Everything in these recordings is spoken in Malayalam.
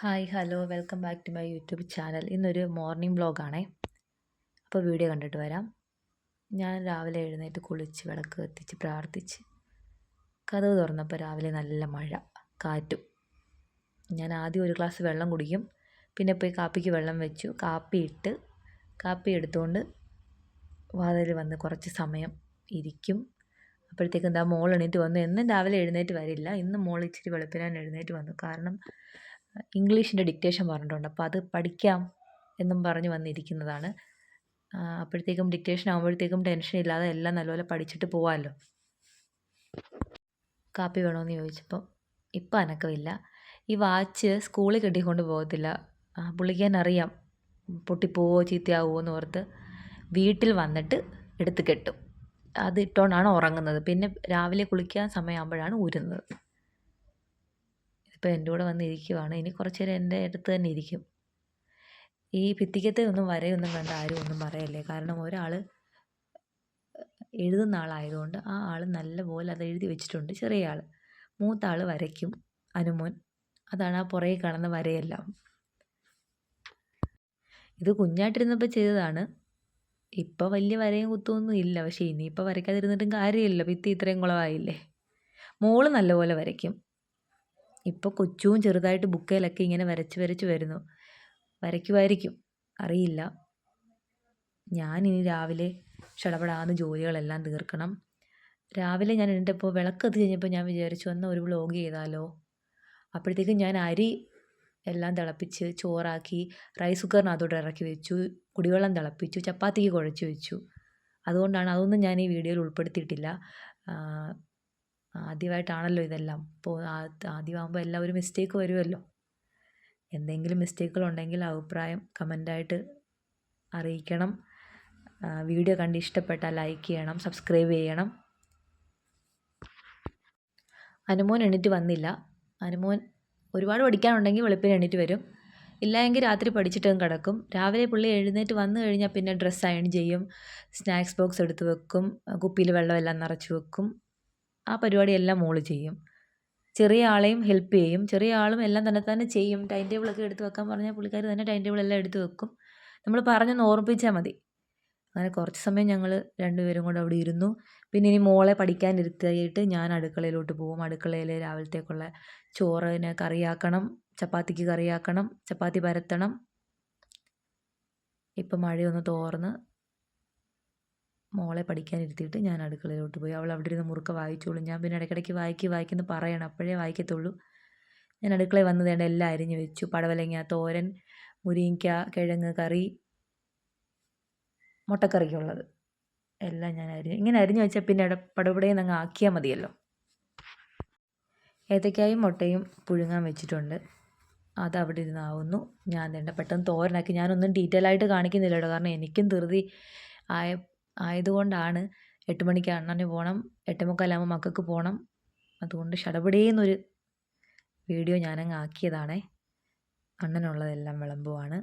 Hi hello welcome back to my YouTube channel. ഇന്നൊരു മോർണിംഗ് വ്ളോഗാണേ. അപ്പോൾ വീഡിയോ കണ്ടിട്ട് വരാം. ഞാൻ രാവിലെ എഴുന്നേറ്റ് കുളിച്ച് വിളക്ക് കത്തിച്ച് പ്രാർത്ഥിച്ച് കഥവ് തുറന്നപ്പോൾ രാവിലെ നല്ല മഴ കാറ്റും. ഞാൻ ആദ്യം ഒരു ഗ്ലാസ് വെള്ളം കുടിക്കും. പിന്നെ പോയി കാപ്പിക്ക് വെള്ളം വെച്ചു. കാപ്പി ഇട്ട് കാപ്പി എടുത്തുകൊണ്ട് വാതിൽ വന്ന് കുറച്ച് സമയം ഇരിക്കും. അപ്പോഴത്തേക്കും എന്താ മോൾ എണീറ്റ് വന്നു. എന്നും രാവിലെ എഴുന്നേറ്റ് വരില്ല. ഇന്ന് മോൾ ഇച്ചിരി വെളുപ്പിനാൻ എഴുന്നേറ്റ് വന്നു കാരണം ഇംഗ്ലീഷിന്റെ ഡിക്റ്റേഷൻ പറഞ്ഞിട്ടുണ്ട്. അപ്പോൾ അത് പഠിക്കാം എന്നും പറഞ്ഞ് വന്നിരിക്കുന്നതാണ്. അപ്പോഴത്തേക്കും ഡിക്റ്റേഷൻ ആകുമ്പോഴത്തേക്കും ടെൻഷൻ ഇല്ലാതെ എല്ലാം നല്ലപോലെ പഠിച്ചിട്ട് പോവാമല്ലോ കാപ്പി വേണമെന്ന് ചോദിച്ചപ്പം ഇപ്പം അനക്കമില്ല. ഈ വാച്ച് സ്കൂളിൽ കെട്ടിക്കൊണ്ട് പോകത്തില്ല. പുള്ളിക്കാൻ അറിയാം പൊട്ടിപ്പോവോ ചീത്തയാവുമോ എന്ന് ഓർത്ത് വീട്ടിൽ വന്നിട്ട് എടുത്ത് കെട്ടും. അത് ഇട്ടുകൊണ്ടാണ് ഉറങ്ങുന്നത്. പിന്നെ രാവിലെ കുളിക്കാൻ സമയമാകുമ്പോഴാണ് ഊരുന്നത്. ഇപ്പോൾ എന്റെ കൂടെ വന്ന് ഇരിക്കുവാണ് ഇനി കുറച്ച് നേരം എന്റെ അടുത്ത് തന്നെ ഇരിക്കും. ഈ ഭിത്തിക്കത്തെ ഒന്നും വരയൊന്നും വേണ്ട ആരും ഒന്നും പറയല്ലേ? കാരണം ഒരാൾ എഴുതുന്ന ആളായതുകൊണ്ട് ആ ആൾ നല്ലപോലെ അത് എഴുതി വെച്ചിട്ടുണ്ട്. ചെറിയ ആൾ മൂത്ത ആൾ വരയ്ക്കും. അനുമോൻ അതാണ് ആ പുറകെ കാണുന്ന വരയെല്ലാം. ഇത് കുഞ്ഞായിട്ടിരുന്നപ്പോൾ ചെയ്തതാണ്. ഇപ്പോൾ വലിയ വരയും കുത്തൊന്നും ഇല്ല. പക്ഷേ ഇനിയിപ്പോൾ വരയ്ക്കാതിരുന്നിട്ടും കാര്യമില്ല. ഭിത്തി ഇത്രയും കുളമായില്ലേ മോൾ നല്ലപോലെ വരയ്ക്കും. ഇപ്പോൾ കൊച്ചുവും ചെറുതായിട്ട് ബുക്കയിലൊക്കെ ഇങ്ങനെ വരച്ച് വരച്ച് വരുന്നു. വരയ്ക്കുമായിരിക്കും. അറിയില്ല. ഞാനിനി രാവിലെ ഷടപടാന്ന് ജോലികളെല്ലാം തീർക്കണം. രാവിലെ ഞാൻ എണീറ്റപ്പോൾ വിളക്ക് കത്തി കഴിഞ്ഞപ്പോൾ ഞാൻ വിചാരിച്ചു എന്നാൽ ഒരു വ്ളോഗ് ചെയ്താലോ? അപ്പോഴത്തേക്കും ഞാൻ അരി എല്ലാം തിളപ്പിച്ച് ചോറാക്കി റൈസ് കുക്കറിനകത്തോട്ട് ഇറക്കി വെച്ചു കുടിവെള്ളം തിളപ്പിച്ചു ചപ്പാത്തിക്ക് കുഴച്ച് വെച്ചു. അതുകൊണ്ടാണ് അതൊന്നും ഞാൻ ഈ വീഡിയോയിൽ ഉൾപ്പെടുത്തിയിട്ടില്ല. ആദ്യമായിട്ടാണല്ലോ ഇതെല്ലാം. അപ്പോൾ ആദ്യമാകുമ്പോൾ എല്ലാം ഒരു മിസ്റ്റേക്ക് വരുമല്ലോ എന്തെങ്കിലും മിസ്റ്റേക്കുകളുണ്ടെങ്കിൽ അഭിപ്രായം കമന്റായിട്ട് അറിയിക്കണം. വീഡിയോ കണ്ട് ഇഷ്ടപ്പെട്ടാൽ ലൈക്ക് ചെയ്യണം സബ്സ്ക്രൈബ് ചെയ്യണം. അനുമോൻ എണീറ്റ് വന്നില്ല. അനുമോൻ ഒരുപാട് പഠിക്കാനുണ്ടെങ്കിൽ വെളുപ്പിന് എണീറ്റ് വരും. ഇല്ലായെങ്കിൽ രാത്രി പഠിച്ചിട്ടും കിടക്കും. രാവിലെ പുള്ളി എഴുന്നേറ്റ് വന്നു കഴിഞ്ഞാൽ പിന്നെ ഡ്രസ്സ് അയൺ ചെയ്യും. സ്നാക്സ് ബോക്സ് എടുത്ത് വെക്കും. കുപ്പിയിൽ വെള്ളമെല്ലാം നിറച്ച് വെക്കും. ആ പരിപാടിയെല്ലാം മോൾ ചെയ്യും. ചെറിയ ആളെയും ഹെൽപ്പ് ചെയ്യും. ചെറിയ ആളും എല്ലാം തന്നെ തന്നെ ചെയ്യും. ടൈം ടേബിളൊക്കെ എടുത്ത് വെക്കാൻ പറഞ്ഞാൽ പുള്ളിക്കാർ തന്നെ ടൈം ടേബിൾ എല്ലാം എടുത്ത് വെക്കും. നമ്മൾ പറഞ്ഞൊന്ന് ഓർമ്മിപ്പിച്ചാൽ മതി. അങ്ങനെ കുറച്ച് സമയം ഞങ്ങൾ രണ്ടുപേരും കൂടെ അവിടെ ഇരുന്നു. പിന്നെ ഇനി മോളെ പഠിക്കാൻ ഇരുത്തിയിട്ട് ഞാൻ അടുക്കളയിലോട്ട് പോകും. അടുക്കളയിൽ രാവിലത്തേക്കുള്ള ചോറിന് കറിയാക്കണം. ചപ്പാത്തിക്ക് കറിയാക്കണം. ചപ്പാത്തി പരത്തണം. ഇപ്പം മഴയൊന്ന് തോർന്ന്. മോളെ പഠിക്കാൻ ഇരുത്തിയിട്ട് ഞാൻ അടുക്കളയിലോട്ട് പോയി. അവൾ അവിടെ ഇരുന്ന് മുറുക്ക വായിച്ചോളും. ഞാൻ പിന്നെ ഇടയ്ക്കിടയ്ക്ക് വായിക്കി വായിക്കുന്നു പറയണം. അപ്പോഴേ വായിക്കത്തുള്ളൂ. ഞാൻ അടുക്കളയിൽ വന്നത് വേണ്ട എല്ലാം അരിഞ്ഞു വെച്ചു. പടവലങ്ങ തോരൻ മുരിങ്ങ കിഴങ്ങ് കറി മുട്ടക്കറിക്കുള്ളത്. എല്ലാം ഞാൻ അരി ഇങ്ങനെ അരിഞ്ഞു വെച്ചാൽ പിന്നെ പടപടയിൽ അങ്ങ് ആക്കിയാൽ മതിയല്ലോ. ഏത്തക്കായും മുട്ടയും പുഴുങ്ങാൻ വെച്ചിട്ടുണ്ട്. അത് അവിടെ ഇരുന്നാവുന്നു ഞാൻ തന്നെ പെട്ടെന്ന് തോരനാക്കി. ഞാനൊന്നും ഡീറ്റെയിൽ ആയിട്ട് കാണിക്കുന്നില്ല കേട്ടോ കാരണം എനിക്കും ധൃതി ആയ ആയതുകൊണ്ടാണ് എട്ട് മണിക്ക് അണ്ണന് പോകണം എട്ട് മുക്കാലാകുമ്പോൾ മക്കൾക്ക് പോകണം അതുകൊണ്ട് ഷടപടേന്നൊരു വീഡിയോ ഞാനങ്ങ് ആക്കിയതാണേ. അണ്ണനുള്ളതെല്ലാം വിളമ്പുവാണ്.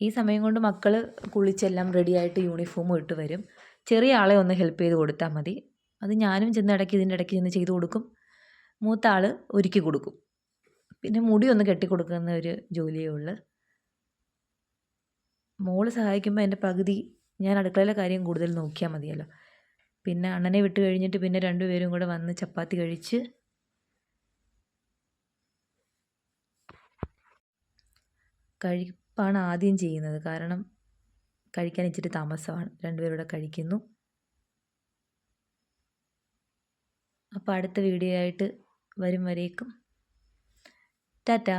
ഈ സമയം കൊണ്ട് മക്കൾ കുളിച്ചെല്ലാം റെഡിയായിട്ട് യൂണിഫോമും ഇട്ട് വരും. ചെറിയ ആളെ ഒന്ന് ഹെൽപ്പ് ചെയ്ത് കൊടുത്താൽ മതി. അത് ഞാനും ചെന്ന് ഇടയ്ക്ക് ഇതിന്റെ ഇടയ്ക്ക് ചെന്ന് ചെയ്ത് കൊടുക്കും. മൂത്ത ആൾ ഒരുക്കി കൊടുക്കും. പിന്നെ മുടി ഒന്ന് കെട്ടിക്കൊടുക്കുന്ന ഒരു ജോലിയേ ഉള്ളൂ. മോൾ സഹായിക്കുമ്പോൾ എന്റെ പകുതി ഞാൻ അടുക്കളയിലെ കാര്യം കൂടുതൽ നോക്കിയാൽ മതിയല്ലോ. പിന്നെ അണ്ണനെ വിട്ട് കഴിഞ്ഞിട്ട് പിന്നെ രണ്ടുപേരും കൂടെ വന്ന് ചപ്പാത്തി കഴിച്ച് കഴിപ്പാണ് ആദ്യം ചെയ്യുന്നത്. കാരണം കഴിക്കാൻ ഇച്ചിരി താമസമാണ്. രണ്ടുപേരൂടെ കഴിക്കുന്നു. അപ്പോൾ അടുത്ത വീഡിയോ ആയിട്ട് വരും വരേക്കും. ടാറ്റാ.